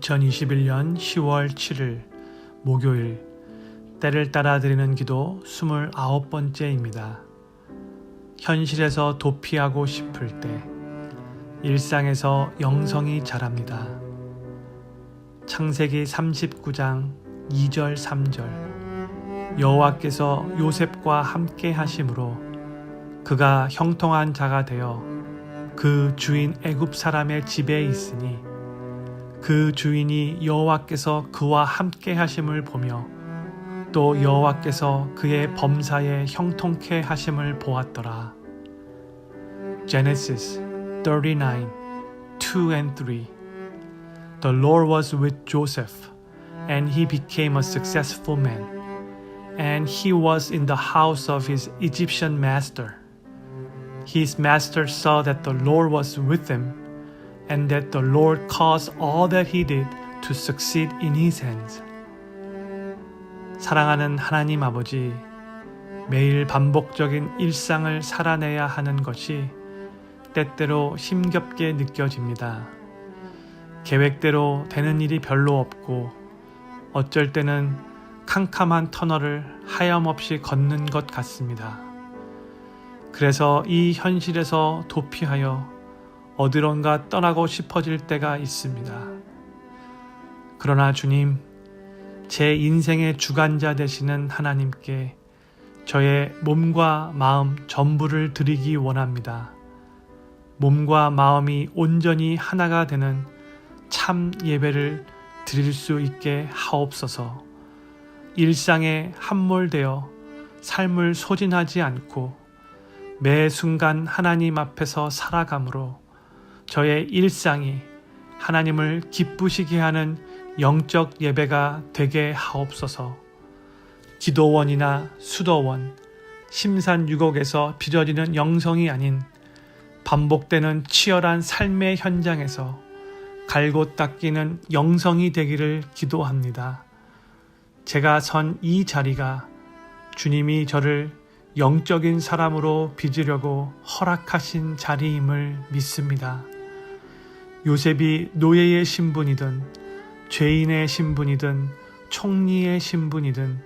2021년 10월 7일 목요일 때를 따라 드리는 기도 29번째입니다. 현실에서 도피하고 싶을 때 일상에서 영성이 자랍니다. 창세기 39장 2절 3절 여호와께서 요셉과 함께 하심으로 그가 형통한 자가 되어 그 주인 애굽 사람의 집에 있으니 그 주인이 여호와께서 그와 함께 하심을 보며 또 여호와께서 그의 범사에 형통케 하심을 보았더라. Genesis 39 2 and 3 The Lord was with Joseph, and he became a successful man, and he was in the house of his Egyptian master. His master saw that the Lord was with him, and that the Lord caused all that he did to succeed in his hands. 사랑하는 하나님 아버지, 매일 반복적인 일상을 살아내야 하는 것이 때때로 힘겹게 느껴집니다. 계획대로 되는 일이 별로 없고 어쩔 때는 캄캄한 터널을 하염없이 걷는 것 같습니다. 그래서 이 현실에서 도피하여 어디론가 떠나고 싶어질 때가 있습니다. 그러나 주님, 제 인생의 주관자 되시는 하나님께 저의 몸과 마음 전부를 드리기 원합니다. 몸과 마음이 온전히 하나가 되는 참 예배를 드릴 수 있게 하옵소서. 일상에 함몰되어 삶을 소진하지 않고 매 순간 하나님 앞에서 살아감으로 저의 일상이 하나님을 기쁘시게 하는 영적 예배가 되게 하옵소서. 기도원이나 수도원, 심산유곡에서 빚어지는 영성이 아닌 반복되는 치열한 삶의 현장에서 갈고 닦이는 영성이 되기를 기도합니다. 제가 선 이 자리가 주님이 저를 영적인 사람으로 빚으려고 허락하신 자리임을 믿습니다. 요셉이 노예의 신분이든 죄인의 신분이든 총리의 신분이든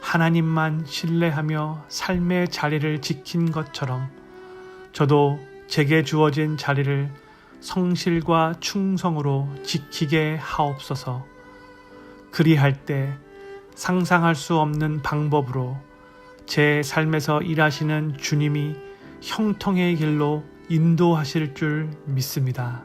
하나님만 신뢰하며 삶의 자리를 지킨 것처럼 저도 제게 주어진 자리를 성실과 충성으로 지키게 하옵소서. 그리할 때 상상할 수 없는 방법으로 제 삶에서 일하시는 주님이 형통의 길로 인도하실 줄 믿습니다.